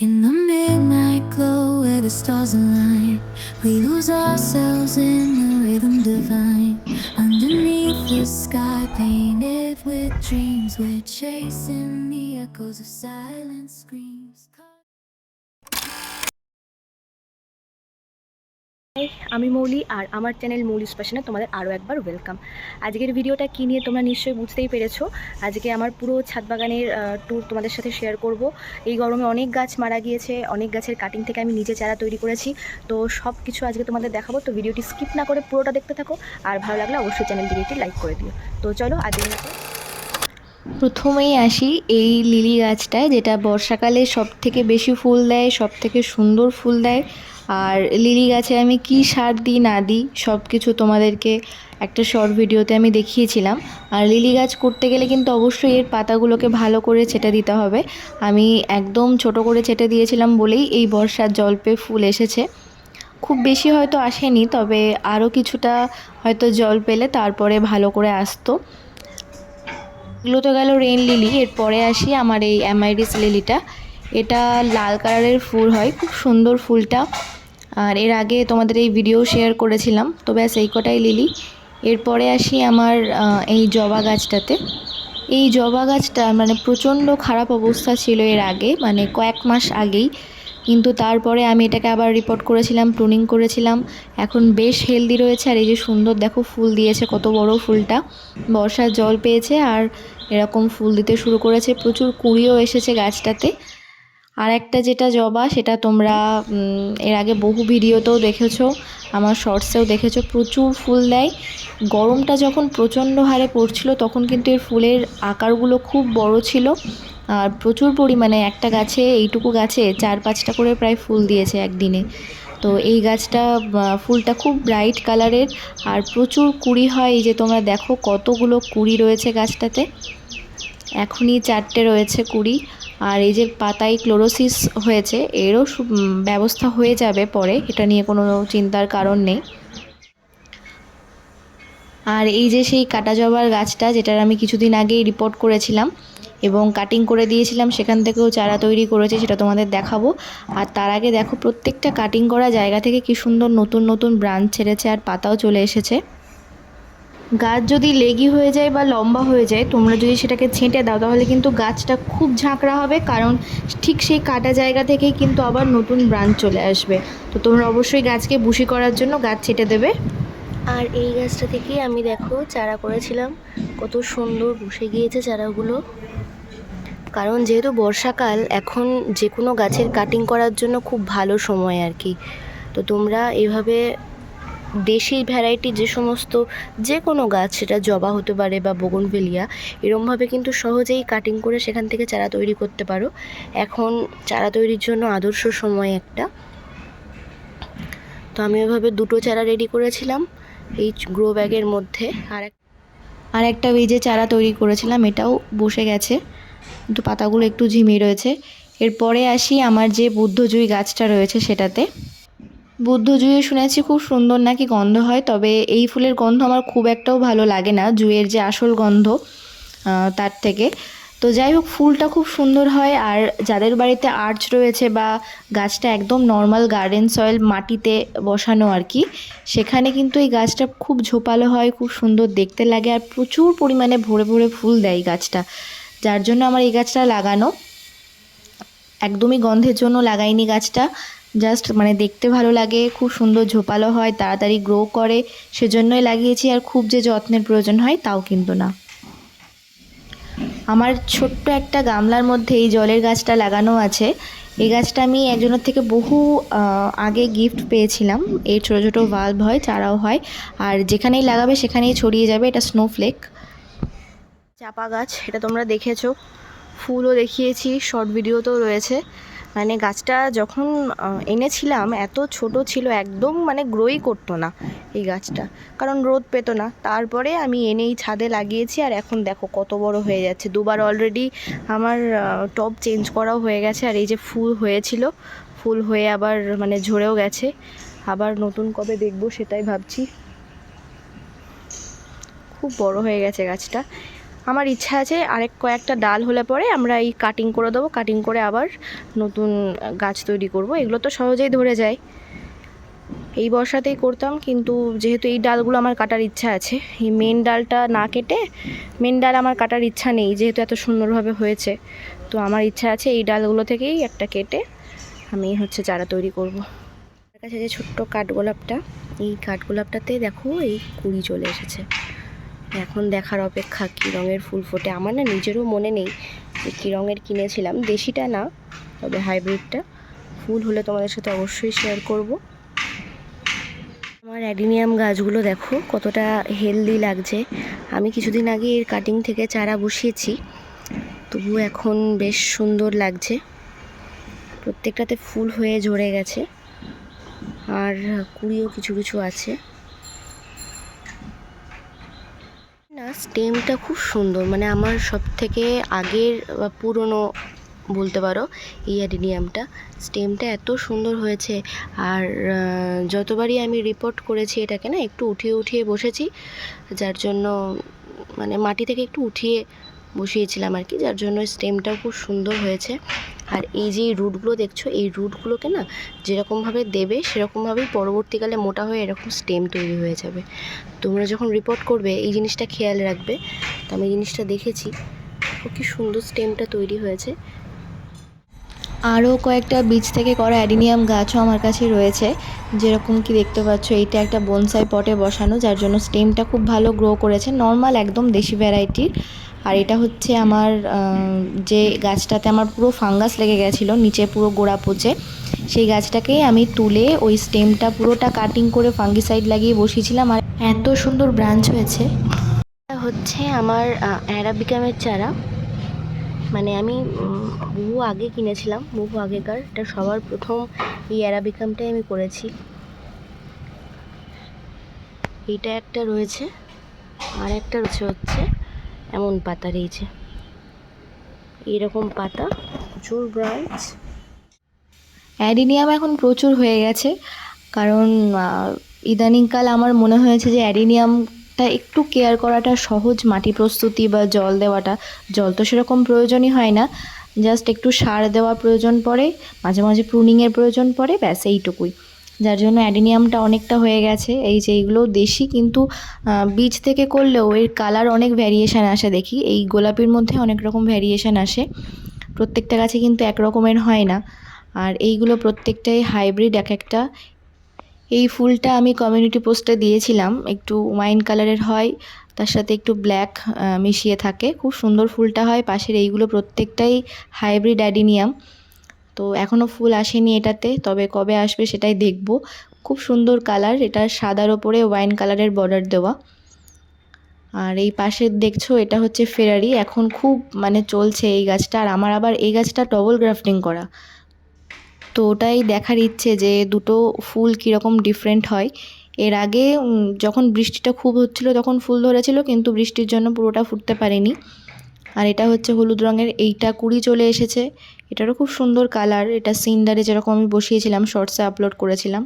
In the midnight glow where the stars align, we lose ourselves in the rhythm divine. Underneath the sky painted with dreams, we're chasing the echoes of silent screams. আমি মৌলি আর আমার channel মৌলিস প্যাশনে তোমাদের আরও একবার welcome আজকের ভিডিওটা কী নিয়ে তোমরা নিশ্চয়ই বুঝতেই পেরেছ। আজকে আমার পুরো ছাদ বাগানের ট্যুর তোমাদের সাথে শেয়ার করব। এই গরমে অনেক গাছ মারা গিয়েছে, অনেক গাছের কাটিং থেকে আমি নিজে চারা তৈরি করেছি। তো সব কিছু আজকে তোমাদের দেখাবো। তো ভিডিওটি স্কিপ না করে পুরোটা দেখতে থাকো। আর ভালো লাগলে অবশ্যই চ্যানেলটিকে একটি লাইক করে দিও। তো চলো আজকে প্রথমেই আসি এই লিলি গাছটায়, যেটা বর্ষাকালে সব থেকে বেশি ফুল দেয় সব থেকে সুন্দর ফুল দেয়। আর লিলি গাছে আমি কি সার দিই না দিই সব কিছু তোমাদেরকে একটা শর্ট ভিডিওতে আমি দেখিয়েছিলাম। আর লিলি গাছ করতে গেলে কিন্তু অবশ্যই এর পাতাগুলোকে ভালো করে ছেটে দিতে হবে। আমি একদম ছোট করে ছেটে দিয়েছিলাম বলেই এই বর্ষার জল পেয়ে ফুল এসেছে। খুব বেশি হয়তো আসেনি তবে আরও কিছুটা হয়তো জল পেলে তারপরে ভালো করে আসতো। এগুলো তো গেল রেন লিলি এরপরে আসি আমার এই অ্যামাইরিস লিলিটা এটা লাল কালারের ফুল হয় খুব সুন্দর ফুলটা। আর এর আগে তোমাদের এই ভিডিও শেয়ার করেছিলাম। তো ব্যাস, এই কটাই লিলি। এরপরে আসি আমার এই জবা গাছটাতে। এই জবা গাছটা মানে প্রচণ্ড খারাপ অবস্থা ছিল এর আগে মানে কয়েক মাস আগেই। কিন্তু তারপরে আমি এটাকে আবার রিপোর্ট করেছিলাম প্রুনিং করেছিলাম। এখন বেশ হেলদি রয়েছে। আর এই যে সুন্দর, দেখো ফুল দিয়েছে, কত বড় ফুলটা। বর্ষার জল পেয়েছে আর এরকম ফুল দিতে শুরু করেছে। প্রচুর কুড়িও এসেছে গাছটাতে। আর একটা যেটা জবা, সেটা তোমরা এর আগে বহু ভিডিওতেও দেখেছ, আমার শর্টসেও দেখেছ, প্রচুর ফুল দেয়। গরমটা যখন প্রচণ্ড হারে পড়ছিল, তখন কিন্তু এর ফুলের আকারগুলো খুব বড় ছিল। আর প্রচুর পরিমাণে একটা গাছে, এইটুকু গাছে চার পাঁচটা করে প্রায় ফুল দিয়েছে একদিনে। তো এই গাছটা ফুলটা খুব ব্রাইট কালারের, আর প্রচুর কুড়ি হয়। এই যে তোমরা দেখো কতগুলো কুড়ি রয়েছে গাছটাতে। এখনই চারটে রয়েছে কুড়ি। আর এই যে পাতায় ক্লোরোসিস হয়েছে, এরও ব্যবস্থা হয়ে যাবে পরে, এটা নিয়ে কোনো চিন্তার কারণ নেই। আর এই যে সেই কাটা জবার গাছটা, যেটার আমি কিছুদিন আগেই রিপোর্ট করেছিলাম এবং কাটিং করে দিয়েছিলাম, সেখান থেকেও চারা তৈরি করেছে, সেটা তোমাদের দেখাবো। আর তার আগে দেখো, প্রত্যেকটা কাটিং করা জায়গা থেকে কি সুন্দর নতুন নতুন ব্রাঞ্চ ছেড়েছে আর পাতাও চলে এসেছে। গাছ যদি লেগি হয়ে যায় বা লম্বা হয়ে যায়, তোমরা যদি সেটাকে ছেঁটে দাও, তাহলে কিন্তু গাছটা খুব ঝাঁকড়া হবে, কারণ ঠিক সেই কাটা জায়গা থেকেই কিন্তু আবার নতুন ব্রাঞ্চ চলে আসবে। তো তোমরা অবশ্যই গাছকে বুশি করার জন্য গাছ ছেঁটে দেবে। আর এই গাছটা থেকেই আমি দেখো চারা করেছিলাম, কত সুন্দর বসে গিয়েছে চারাগুলো। কারণ যেহেতু বর্ষাকাল, এখন যে কোনো গাছের কাটিং করার জন্য খুব ভালো সময় আর কি। তো তোমরা এইভাবে দেশি ভ্যারাইটি যে সমস্ত যে কোনো গাছ, সেটা জবা হতে পারে বা বগনভেলিয়া এরমভাবে কিন্তু সহজেই কাটিং করে সেখান থেকে চারা তৈরি করতে পারো। এখন চারা তৈরির জন্য আদর্শ সময় একটা। তো আমি ওইভাবে দুটো চারা রেডি করেছিলাম, এই গ্রো ব্যাগের মধ্যে। আর এক আর একটা ওই যে চারা তৈরি করেছিলাম, এটাও বসে গেছে। কিন্তু পাতাগুলো একটু ঝিমিয়ে রয়েছে। এরপরে আসি আমার যে বুদ্ধজুই গাছটা রয়েছে সেটাতে। বুদ্ধ জুঁয়ে শুনেছি খুব সুন্দর নাকি গন্ধ হয়, তবে এই ফুলের গন্ধ আমার খুব একটাও ভালো লাগে না জুঁয়ের যে আসল গন্ধ তার থেকে। তো যাই হোক, ফুলটা খুব সুন্দর হয়, আর যাদের বাড়িতে আর্চ রয়েছে বা গাছটা একদম নর্মাল গার্ডেন সয়েল মাটিতে বসানো আর কি, সেখানে কিন্তু এই গাছটা খুব ঝোপালো হয়, খুব সুন্দর দেখতে লাগে, আর প্রচুর পরিমাণে ভরে ভরে ফুল দেয় গাছটা। যার জন্য আমার এই গাছটা লাগানো, একদমই গন্ধের জন্য লাগাইনি গাছটা। জাস্ট মানে দেখতে ভালো লাগে, খুব সুন্দর ঝোপালো হয়, তাড়াতাড়ি গ্রো করে, সেজন্যই লাগিয়েছি আর খুব যে যত্নের প্রয়োজন হয় তাও কিন্তু না। আমার ছোট্ট একটা গামলার মধ্যে এই জলের গাছটা লাগানো আছে। এই গাছটা আমি একজনের থেকে বহু আগে গিফট পেয়েছিলাম। এই ছোটো ছোটো ভাল্ব হয়, চারাও হয়। আর যেখানেই লাগাবে সেখানেই ছড়িয়ে যাবে, এটা স্নোফ্লেক চাপা গাছ এটা তোমরা দেখেছ। ফুলও দেখিয়েছি শর্ট ভিডিওতেও রয়েছে। মানে গাছটা যখন এনেছিলাম, এত ছোট ছিল, একদম মানে গ্রোই করতো না এই গাছটা। কারণ রোদ পেতো না। তারপরে আমি এনেই ছাদে লাগিয়েছি, আর এখন দেখো কত বড় হয়ে যাচ্ছে। দুবার অলরেডি আমার টব চেঞ্জ করাও হয়ে গেছে, আর এই যে ফুল হয়েছিল, ফুল হয়ে আবার মানে ঝরেও গেছে। আবার নতুন কবে দেখব সেটাই ভাবছি। খুব বড় হয়ে গেছে গাছটা। আমার ইচ্ছা আছে আরেক কয়েকটা ডাল হলে পরে আমরা এই কাটিং করে দেবো। কাটিং করে আবার নতুন গাছ তৈরি করব। এগুলো তো সহজেই ধরে যায়। এই বর্ষাতেই করতাম, কিন্তু যেহেতু এই ডালগুলো আমার কাটার ইচ্ছা আছে, এই মেন ডালটা না কেটে মেন ডাল আমার কাটার ইচ্ছা নেই, যেহেতু এত সুন্দরভাবে হয়েছে। তো আমার ইচ্ছা আছে এই ডালগুলো থেকেই একটা কেটে আমি হচ্ছে চারা তৈরি করব। আমার কাছে যে ছোট্ট কাঠগোলাপটা, এই কাঠগোলাপটাতে দেখো এই কুড়ি চলে এসেছে। এখন দেখার অপেক্ষা, কী রঙের ফুল ফোটে। আমার না নিজেরও মনে নেই যে কী রঙের কিনেছিলাম। দেশিটা না, তবে হাইব্রিডটা। ফুল হলে তোমাদের সাথে অবশ্যই শেয়ার করব। আমার অ্যাডিনিয়াম গাছগুলো দেখো, কতটা হেলদি লাগছে। আমি কিছুদিন আগে এর কাটিং থেকে চারা বসিয়েছি, তবু এখন বেশ সুন্দর লাগছে। প্রত্যেকটাতে ফুল হয়ে ঝরে গেছে। আর কুড়িও কিছু কিছু আছে। না স্টেমটা খুব সুন্দর। মানে আমার সব থেকে আগের পুরনো বলতে পারো এই অ্যাডিনিয়ামটা স্টেমটা এত সুন্দর হয়েছে। আর যতবারই আমি রিপোর্ট করেছি এটাকে না, একটু উঠিয়ে উঠিয়ে বসেছি, যার জন্য মানে মাটি থেকে একটু উঠিয়ে বসিয়েছিলাম আর কি, যার জন্য স্টেমটাও খুব সুন্দর হয়েছে। আর এই যে রুটগুলো দেখছ, এই রুটগুলোকে না যেরকমভাবে দেবে, সেরকমভাবেই পরবর্তীকালে মোটা হয়ে এরকম স্টেম তৈরি হয়ে যাবে। তোমরা যখন রিপোর্ট করবে, এই জিনিসটা খেয়াল রাখবে। তো আমি জিনিসটা দেখেছি। কি সুন্দর স্টেমটা তৈরি হয়েছে। আরও কয়েকটা বীজ থেকে করা অ্যাডিনিয়াম গাছও আমার কাছে রয়েছে। যেরকম কি দেখতে পাচ্ছ, এইটা একটা বনসাই পটে বসানো, যার জন্য স্টেমটা খুব ভালো গ্রো করেছে। নর্মাল একদম দেশি ভ্যারাইটির আর এটা হচ্ছে আমার যে গাছটাতে আমার পুরো ফাঙ্গাস লেগে গেছিল, নিচে পুরো গোড়া পচে, সেই গাছটাকে আমি তুলে ওই স্টেমটা পুরোটা কাটিং করে ফাঙ্গিসাইড লাগিয়ে বসিয়েছিলাম আর এত সুন্দর ব্রাঞ্চ হয়েছে। এটা হচ্ছে আমার অ্যারাবিকামের চারা। মানে আমি বহু আগে কিনেছিলাম বহু আগেকার, এটা সবার প্রথম এই অ্যারাবিকামটাই আমি করেছি। এটা একটা রয়েছে, আর একটা রয়েছে হচ্ছে এমন পাতা রয়েছে। এইরকম পাতা, প্রচুর ব্রাঞ্চ অ্যাডিনিয়াম এখন প্রচুর হয়ে গেছে। কারণ ইদানিংকাল আমার মনে হয়েছে যে অ্যাডিনিয়ামটা একটু কেয়ার করাটা সহজ, মাটি প্রস্তুতি বা জল দেওয়াটা। জল তো সেরকম প্রয়োজনই হয় না। জাস্ট একটু সার দেওয়া প্রয়োজন পড়ে, মাঝে মাঝে প্রুনিংয়ের প্রয়োজন পড়ে, ব্যাস এইটুকুই। যার জন্য অ্যাডিনিয়ামটা অনেকটা হয়ে গেছে। এই যে এইগুলো দেশি কিন্তু বীজ থেকে করলেও এর কালার অনেক ভ্যারিয়েশান আসে দেখি। এই গোলাপির মধ্যে অনেক রকম ভ্যারিয়েশান আসে। প্রত্যেকটা গাছে কিন্তু এক রকমের হয় না। আর এইগুলো প্রত্যেকটাই হাইব্রিড এক একটা। এই ফুলটা আমি কমিউনিটি পোস্টে দিয়েছিলাম। একটু ওয়াইন কালারের হয়, তার সাথে একটু ব্ল্যাক মিশিয়ে থাকে। খুব সুন্দর ফুলটা হয়। পাশের এইগুলো প্রত্যেকটাই হাইব্রিড অ্যাডিনিয়াম। তো এখনও ফুল আসেনি এটাতে, তবে কবে আসবে সেটাই দেখব। খুব সুন্দর কালার, এটা সাদার ওপরে ওয়াইন কালারের বর্ডার দেওয়া। আর এই পাশে দেখছ এটা হচ্ছে ফেরারি, এখন খুব মানে চলছে এই গাছটা, আর আমার আবার এই গাছটা ডবল গ্রাফটিং করা। তো ওটাই দেখার ইচ্ছে যে দুটো ফুল কীরকম ডিফারেন্ট হয়। এর আগে যখন বৃষ্টিটা খুব হচ্ছিল তখন ফুল ধরেছিল, কিন্তু বৃষ্টির জন্য পুরোটা ফুটতে পারেনি। আর এটা হচ্ছে হলুদ রঙের, এইটা কুড়ি চলে এসেছে। এটারও খুব সুন্দর কালার, এটা সিন্ডারে যেরকম আমি বসিয়েছিলাম, শর্টসে আপলোড করেছিলাম।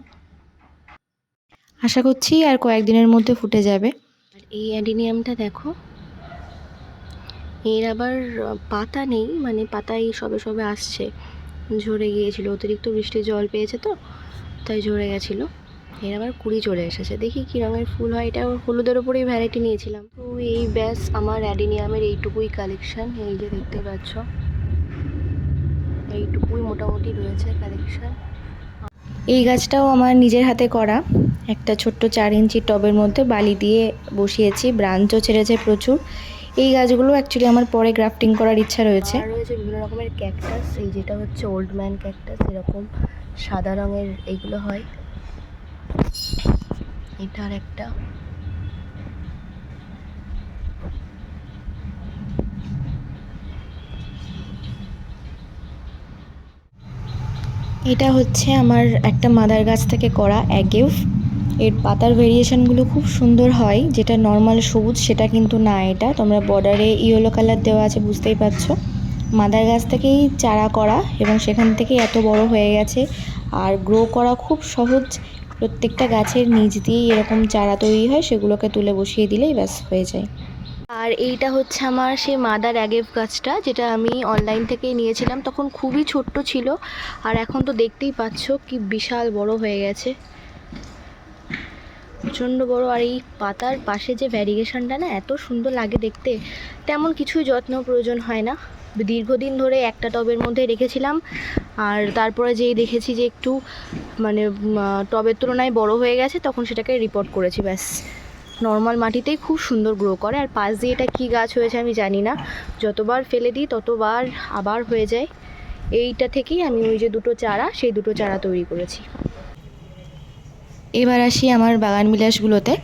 আশা করছি আর কয়েকদিনের মধ্যে ফুটে যাবে। আর এই অ্যাডিনিয়ামটা দেখো, এর আবার পাতা নেই মানে পাতা এই সবে সবে আসছে। ঝরে গিয়েছিল, অতিরিক্ত বৃষ্টির জল পেয়েছে তো, তাই ঝরে গেছিল। এর আবার কুড়ি চলে এসেছে। দেখি কী রঙের ফুল হয়। এটা হলুদের ওপরেই ভ্যারাইটি নিয়েছিলাম। তো এই ব্যাস আমার অ্যাডিনিয়ামের এইটুকুই কালেকশান এই যে দেখতে পাচ্ছ, এইটুকুই মোটামুটি রয়েছে কালেকশান এই গাছটাও আমার নিজের হাতে করা। একটা ছোট্ট চার ইঞ্চি টবের মধ্যে বালি দিয়ে বসিয়েছি। ব্রাঞ্চও ছেড়েছে প্রচুর। এই গাছগুলো অ্যাকচুয়ালি আমার পরে গ্রাফটিং করার ইচ্ছা রয়েছে। আর রয়েছে বিভিন্ন রকমের ক্যাকটাস এই যেটা হচ্ছে ওল্ড ম্যান ক্যাকটাস এরকম সাদা রঙের এইগুলো হয়। এটা আর একটা। এটা হচ্ছে আমার একটা মাদার গাছ থেকে করা অ্যাগেভ এর পাতার ভেরিয়েশনগুলো খুব সুন্দর হয়, যেটা নর্মাল সবুজ, সেটা কিন্তু না এটা। তোমরা বর্ডারে ইয়েলো কালার দেওয়া আছে, বুঝতেই পারছ। মাদার গাছ থেকেই চারা করা এবং সেখান থেকেই এত বড় হয়ে গেছে। আর গ্রো করা খুব সহজ প্রত্যেকটা গাছের নিচ দিয়েই এরকম চারা তৈরি হয়, সেগুলোকে তুলে বসিয়ে দিলেই ব্যাস হয়ে যায়। আর এইটা হচ্ছে আমার সেই মাদার অ্যাগেভ গাছটা, যেটা আমি অনলাইন থেকে নিয়েছিলাম। তখন খুবই ছোট্ট ছিল, আর এখন তো দেখতেই পাচ্ছ কি বিশাল বড় হয়ে গেছে। প্রচণ্ড বড়, আর এই পাতার পাশে যে ভ্যারিগেশনটা না, এত সুন্দর লাগে দেখতে। তেমন কিছুই যত্ন প্রয়োজন হয় না। দীর্ঘদিন ধরে একটা টবের মধ্যে রেখেছিলাম। আর তারপরে যেই দেখেছি যে একটু মানে টবের তুলনায় বড় হয়ে গেছে, তখন সেটাকে রিপোর্ট করেছি, ব্যাস। নর্মাল মাটিতেই খুব সুন্দর গ্রো করে। আর পাশ দিয়ে এটা কী গাছ হয়েছে আমি জানি না। যতবার ফেলে দিই, ততবার আবার হয়ে যায়। এইটা থেকেই আমি ওই যে দুটো চারা, সেই দুটো চারা তৈরি করেছি। এবার আসি আমার বাগান বিলাসগুলোতে।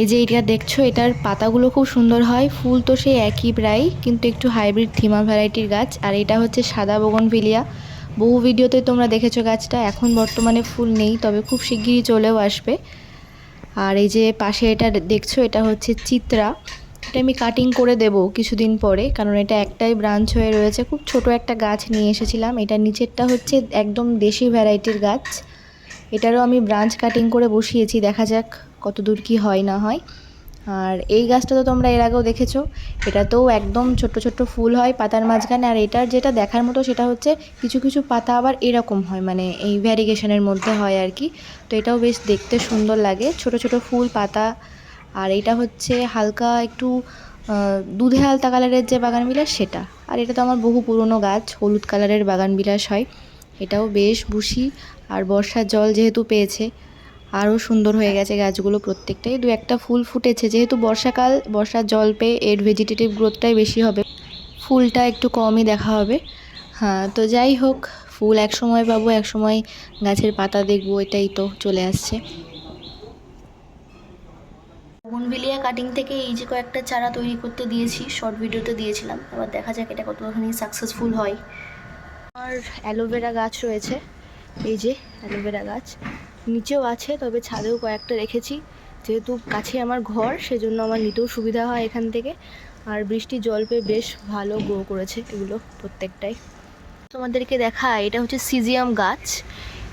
এই যে এটা দেখছ, এটার পাতাগুলো খুব সুন্দর হয়। ফুল তো সেই একই প্রায়, কিন্তু একটু হাইব্রিড থিমা ভ্যারাইটির গাছ। আর এটা হচ্ছে সাদা বগনভিলিয়া বহু ভিডিওতে তোমরা দেখেছ গাছটা, এখন বর্তমানে ফুল নেই, তবে খুব শিগগিরই চলেও আসবে। আর এই যে পাশে এটা দেখছ, এটা হচ্ছে চিত্রা। এটা আমি কাটিং করে দেব কিছুদিন পরে, কারণ এটা একটাই ব্রাঞ্চ হয়ে রয়েছে। খুব ছোট একটা গাছ নিয়ে এসেছিলাম। এটা নিচেরটা হচ্ছে একদম দেশি ভ্যারাইটির গাছ। এটারও আমি ব্রাঞ্চ কাটিং করে বসিয়েছি, দেখা যাক কত দূর কী হয় না হয়। আর এই গাছটা তো তোমরা এর আগেও দেখেছ, এটাতেও একদম ছোট্ট ছোট্ট ফুল হয় পাতার মাঝখানে, আর এটার যেটা দেখার মতো সেটা হচ্ছে কিছু কিছু পাতা আবার এরকম হয় মানে এই ভ্যারিগেশনের মধ্যে হয় আর কি। তো এটাও বেশ দেখতে সুন্দর লাগে, ছোট ছোট ফুল, পাতা। আর এটা হচ্ছে হালকা একটু দুধে আলতা কালারের যে বাগান বিলাস সেটা। আর এটা তো আমার বহু পুরনো গাছ, হলুদ কালারের বাগান বিলাস হয়। এটাও বেশ বুশি, আর বর্ষার জল যেহেতু পেয়েছে আরও সুন্দর হয়ে গেছে গাছগুলো প্রত্যেকটাই। দু একটা ফুল ফুটেছে, যেহেতু বর্ষাকাল, বর্ষার জল পেয়ে এর ভেজিটেটিভ গ্রোথটাই বেশি হবে। ফুলটা একটু কমই দেখা হবে। হ্যাঁ তো যাই হোক, ফুল এক সময় পাবো এক সময় গাছের পাতা দেখব, এটাই তো চলে আসছে। বনবিলিয়া কাটিং থেকে এই যে কয়েকটা চারা তৈরি করতে দিয়েছি শর্ট ভিডিওতে দিয়েছিলাম। এবার দেখা যাক এটা কতখানি সাকসেসফুল হয়। আর অ্যালোভেরা গাছ রয়েছে। এই যে অ্যালোভেরা গাছ। নিচেও আছে, তবে ছাদেও কয়েকটা রেখেছি। যেহেতু কাছে আমার ঘর, সেজন্য আমার নিতেও সুবিধা হয় এখান থেকে। আর বৃষ্টি জল পেয়ে বেশ ভালো গ্রো করেছে এগুলো প্রত্যেকটাই। তোমাদেরকে দেখা, এটা হচ্ছে সিজিয়াম গাছ।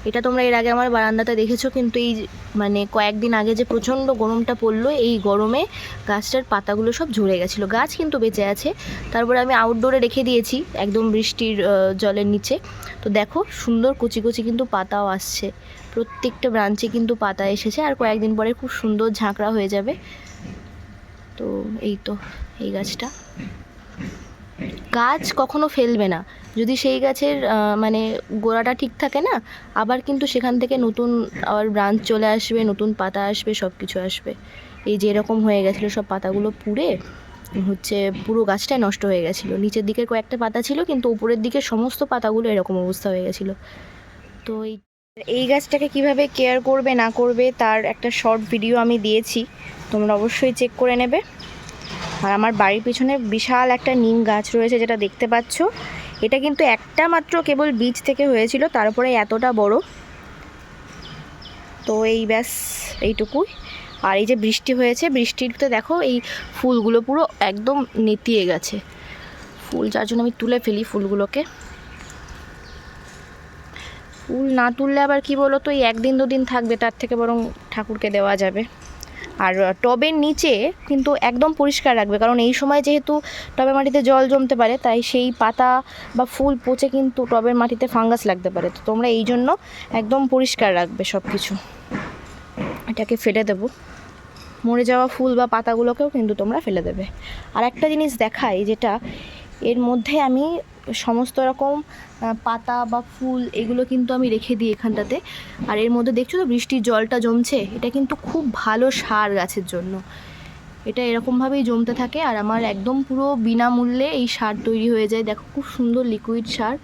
এটা তোমরা এর আগে আমার বারান্দাতে দেখেছ, কিন্তু এই মানে কয়েকদিন আগে যে প্রচণ্ড গরমটা পড়ল, এই গরমে গাছটার পাতাগুলো সব ঝরে গেছিল। গাছ কিন্তু বেঁচে আছে। তারপরে আমি আউটডোরে রেখে দিয়েছি, একদম বৃষ্টির জলের নিচে। তো দেখো, সুন্দর কুচি কুচি কিন্তু পাতাও আসছে। প্রত্যেকটা ব্রাঞ্চে কিন্তু পাতা এসেছে আর কয়েকদিন পরে খুব সুন্দর ঝাঁকড়া হয়ে যাবে। তো এই তো, এই গাছটা। গাছ কখনো ফেলবে না। যদি সেই গাছের মানে গোড়াটা ঠিক থাকে না, আবার কিন্তু সেখান থেকে নতুন আবার ব্রাঞ্চ চলে আসবে, নতুন পাতা আসবে সব কিছু আসবে। এই যে এরকম হয়ে গেছিল, সব পাতাগুলো পুড়ে হচ্ছে পুরো গাছটাই নষ্ট হয়ে গেছিল। নিচের দিকের কয়েকটা পাতা ছিল, কিন্তু উপরের দিকে সমস্ত পাতাগুলো এরকম অবস্থা হয়ে গেছিল। তো এই এই গাছটাকে কীভাবে কেয়ার করবে, না করবে, তার একটা শর্ট ভিডিও আমি দিয়েছি। তোমরা অবশ্যই চেক করে নেবে। আর আমার বাড়ির পিছনে বিশাল একটা নিম গাছ রয়েছে যেটা দেখতে পাচ্ছ। এটা কিন্তু একটা মাত্র কেবল বীজ থেকে হয়েছিল তারপরে এতটা বড়। তো এই ব্যাস, এইটুকুই। আর এই যে বৃষ্টি হয়েছে বৃষ্টিতে দেখো এই ফুলগুলো পুরো একদম নেতিয়ে গেছে। ফুল যার জন্য আমি তুলে ফেলি ফুলগুলোকে। ফুল না তুললে আবার কি বলো তো, এই একদিন দুদিন থাকবে, তার থেকে বরং ঠাকুরকে দেওয়া যাবে। আর টবের নিচে কিন্তু একদম পরিষ্কার রাখবে, কারণ এই সময় যেহেতু টবের মাটিতে জল জমতে পারে, তাই সেই পাতা বা ফুল পচে কিন্তু টবের মাটিতে ফাঙ্গাস লাগতে পারে। তো তোমরা এই জন্য একদম পরিষ্কার রাখবে সব কিছু এটাকে ফেলে দেবো। মরে যাওয়া ফুল বা পাতাগুলোকেও কিন্তু তোমরা ফেলে দেবে। আর একটা জিনিস দেখাই যেটা এর মধ্যে আমি সমস্ত রকম পাতা বা ফুল এগুলো কিন্তু আমি রেখে দিই এখানটাতে। আর এর মধ্যে দেখছ তো বৃষ্টির জলটা জমছে? এটা কিন্তু খুব ভালো সার গাছের জন্য। এটা এরকমভাবেই জমতে থাকে আর আমার একদম পুরো বিনামূল্যে এই সার তৈরি হয়ে যায়। দেখো খুব সুন্দর লিকুইড সার।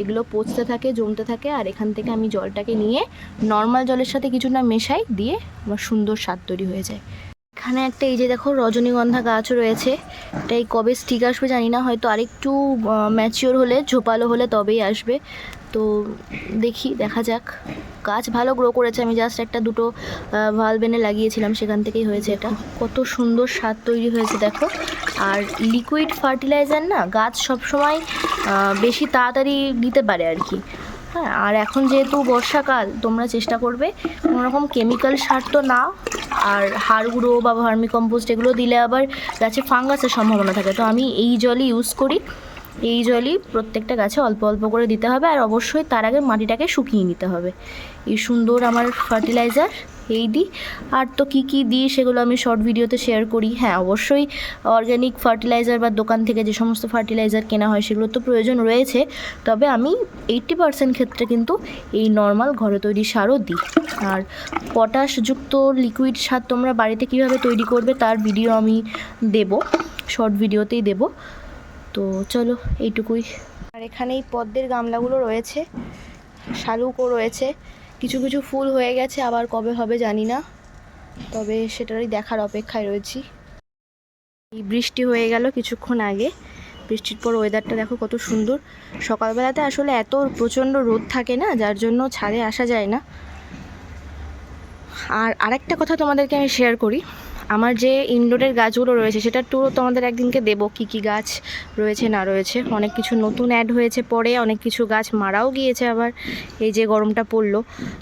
এগুলো পচতে থাকে, জমতে থাকে আর এখান থেকে আমি জলটাকে নিয়ে নর্মাল জলের সাথে কিছুটা মেশাই দিয়ে আমার সুন্দর স্বাদ তৈরি হয়ে যায়। এখানে একটা এই যে দেখো রজনীগন্ধা গাছও রয়েছে। এটা এই কবে স্টিক আসবে জানি না, হয়তো আরেকটু ম্যাচিওর হলে, ঝোপালো হলে তবেই আসবে। তো দেখি, দেখা যাক। গাছ ভালো গ্রো করেছে, আমি জাস্ট একটা দুটো ভালো বেনে লাগিয়েছিলাম, সেখান থেকেই হয়েছে এটা। কত সুন্দর স্বাদ তৈরি হয়েছে, দেখো। আর লিকুইড ফার্টিলাইজার না, গাছ সবসময় বেশি তাড়াতাড়ি দিতে পারে আর কি। হ্যাঁ আর এখন যেহেতু বর্ষাকাল, তোমরা চেষ্টা করবে কোনো রকম কেমিক্যাল সার তো না আর হাড় গুঁড়ো বা ভার্মি কম্পোস্ট এগুলো দিলে আবার গাছে ফাঙ্গাসের সম্ভাবনা থাকে। তো আমি এই জলই ইউজ করি। এই জলই প্রত্যেকটা গাছে অল্প অল্প করে দিতে হবে আর অবশ্যই তার আগে মাটিটাকে শুকিয়ে নিতে হবে। এই সুন্দর আমার ফার্টিলাইজার এই দিই আর তো কী কী দিই সেগুলো আমি শর্ট ভিডিওতে শেয়ার করি। হ্যাঁ অবশ্যই অর্গ্যানিক ফার্টিলাইজার বা দোকান থেকে যে সমস্ত ফার্টিলাইজার কেনা হয় সেগুলো তো প্রয়োজন রয়েছে। তবে আমি এইট্টি পার্সেন্ট ক্ষেত্রে কিন্তু এই নর্মাল ঘরে তৈরি সারও দিই। আর পটাশযুক্ত লিকুইড সার তোমরা বাড়িতে কীভাবে তৈরি করবে তার ভিডিও আমি দেব শর্ট ভিডিওতেই দেব। তো চলো এইটুকুই। আর এখানে এই পদ্মের গামলাগুলো রয়েছে, শালুকও রয়েছে, কিছু কিছু ফুল হয়ে গেছে, আবার কবে হবে জানি না, তবে সেটারই দেখার অপেক্ষায় রয়েছি। এই বৃষ্টি হয়ে গেল কিছুক্ষণ আগে, বৃষ্টির পর ওয়েদারটা দেখো কত সুন্দর। সকালবেলাতে আসলে এত প্রচণ্ড রোদ থাকে না, যার জন্য ছাদে আসা যায় না। আর আরেকটা কথা তোমাদেরকে আমি শেয়ার করি। আমার যে ইনডোরের গাছগুলো রয়েছে, সেটা টুরও তোমাদের একদিনকে দেবো, কী কী গাছ রয়েছে, না রয়েছে। অনেক কিছু নতুন অ্যাড হয়েছে পরে, অনেক কিছু গাছ মারাও গিয়েছে আবার, এই যে গরমটা পড়ল।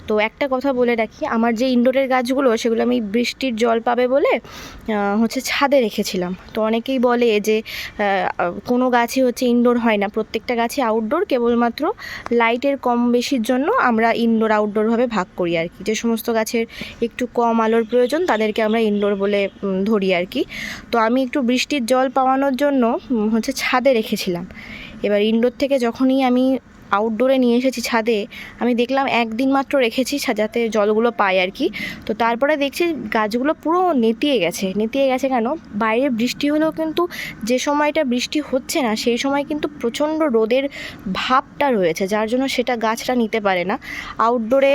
তো একটা কথা বলে রাখি, আমার যে ইনডোরের গাছগুলো, সেগুলো আমি বৃষ্টির জল পাবে বলে হচ্ছে ছাদে রেখেছিলাম। তো অনেকেই বলে যে কোনো গাছই হচ্ছে ইনডোর হয় না। প্রত্যেকটা গাছই আউটডোর কেবলমাত্র লাইটের কম বেশির জন্য আমরা ইনডোর আউটডোরভাবে ভাগ করি আর কি। যে সমস্ত গাছের একটু কম আলোর প্রয়োজন, তাদেরকে আমরা ইনডোর বলে ধরি আর কি। তো আমি একটু বৃষ্টির জল পাওয়ানোর জন্য হচ্ছে ছাদে রেখেছিলাম। এবার ইনডোর থেকে যখনই আমি আউটডোরে নিয়ে এসেছি ছাদে। আমি দেখলাম একদিন মাত্র রেখেছি যাতে জলগুলো পাই আর কি। তো তারপরে দেখছি গাছগুলো পুরো নেতিয়ে গেছে। নেতিয়ে গেছে কেন? বাইরে বৃষ্টি হলেও কিন্তু যে সময়টা বৃষ্টি হচ্ছে না, সেই সময় কিন্তু প্রচণ্ড রোদের ভাবটা রয়েছে, যার জন্য সেটা গাছটা নিতে পারে না। আউটডোরে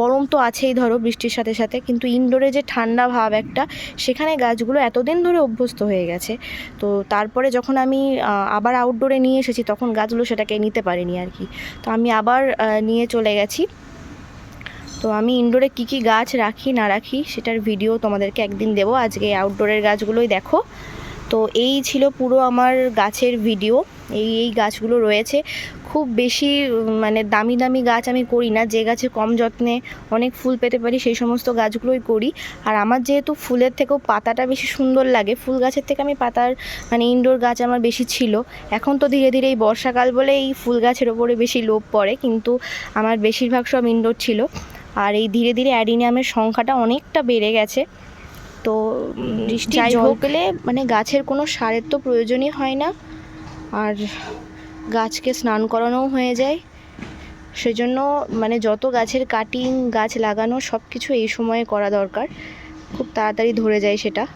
গরম তো আছেই ধরো বৃষ্টির সাথে সাথে, কিন্তু ইনডোরে যে ঠান্ডা ভাব একটা, সেখানে গাছগুলো এতদিন ধরে অভ্যস্ত হয়ে গেছে। তো তারপরে যখন আমি আবার আউটডোরে নিয়ে এসেছি, তখন গাছগুলো সেটাকে নিতে পারিনি আর কি। তো আমি আবার নিয়ে চলে গেছি। তো আমি ইনডোরে কী কী গাছ রাখি, না রাখি, সেটার ভিডিও তোমাদেরকে একদিন দেবো। আজকে আউটডোরের গাছগুলোই দেখো। তো এই ছিল পুরো আমার গাছের ভিডিও এই এই গাছগুলো রয়েছে। খুব বেশি মানে দামি দামি গাছ আমি করি না। যে গাছে কম যত্নে অনেক ফুল পেতে পারি সেই সমস্ত গাছগুলোই করি। আর আমার যেহেতু ফুলের থেকেও পাতাটা বেশি সুন্দর লাগে ফুল গাছের থেকে আমি পাতার মানে ইনডোর গাছ আমার বেশি ছিল। এখন তো ধীরে ধীরে এই বর্ষাকাল বলে এই ফুল গাছের ওপরে বেশি লোভ পড়ে কিন্তু আমার বেশিরভাগ সব ইনডোর ছিল। আর এই ধীরে ধীরে অ্যাডিনিয়ামের সংখ্যাটা অনেকটা বেড়ে গেছে। তো জল হোক পেলে মানে গাছের কোনো সারের তো প্রয়োজনই হয় না। আর গাছকে স্নান করানোও হয়ে যায়। সেজন্য মানে যত গাছের কাটিং গাছ লাগানো সব কিছু এই সময়ে করা দরকার। খুব তাড়াতাড়ি ধরে যায় সেটা।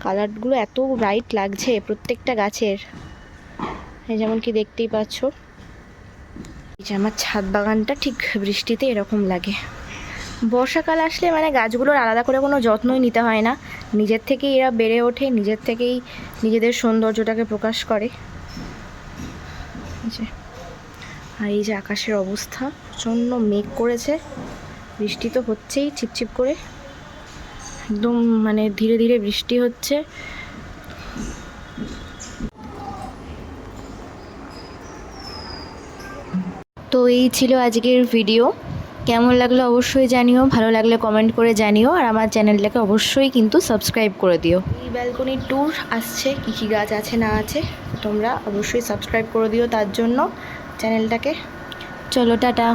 কালারগুলো এত ব্রাইট লাগছে প্রত্যেকটা গাছের। যেমন কি দেখতেই পাচ্ছ। এই যে আমার ছাদ বাগানটা ঠিক বৃষ্টিতে এরকম লাগে। বর্ষাকাল আসলে মানে গাছগুলোর আলাদা করে কোনো যত্নই নিতে হয় না। নিজের থেকেই এরা বেড়ে ওঠে, নিজের থেকেই নিজেদের সৌন্দর্যটাকে প্রকাশ করে। আর এই যে আকাশের অবস্থা, প্রচণ্ড মেঘ করেছে। বৃষ্টি তো হচ্ছেই ছিপছিপ করে। একদম মানে ধীরে ধীরে বৃষ্টি হচ্ছে। তো এই ছিল আজকের ভিডিও। কেমন লাগল অবশ্যই জানিও ভালো লাগলে কমেন্ট করে জানিও আর আমার চ্যানেলটাকে অবশ্যই কিন্তু সাবস্ক্রাইব করে দিও। এই ব্যালকনি ট্যুর আসছে কী কী গাছ আছে না আছে তোমরা অবশ্যই সাবস্ক্রাইব করে দিও তার জন্য চ্যানেলটাকে চলো টাটা।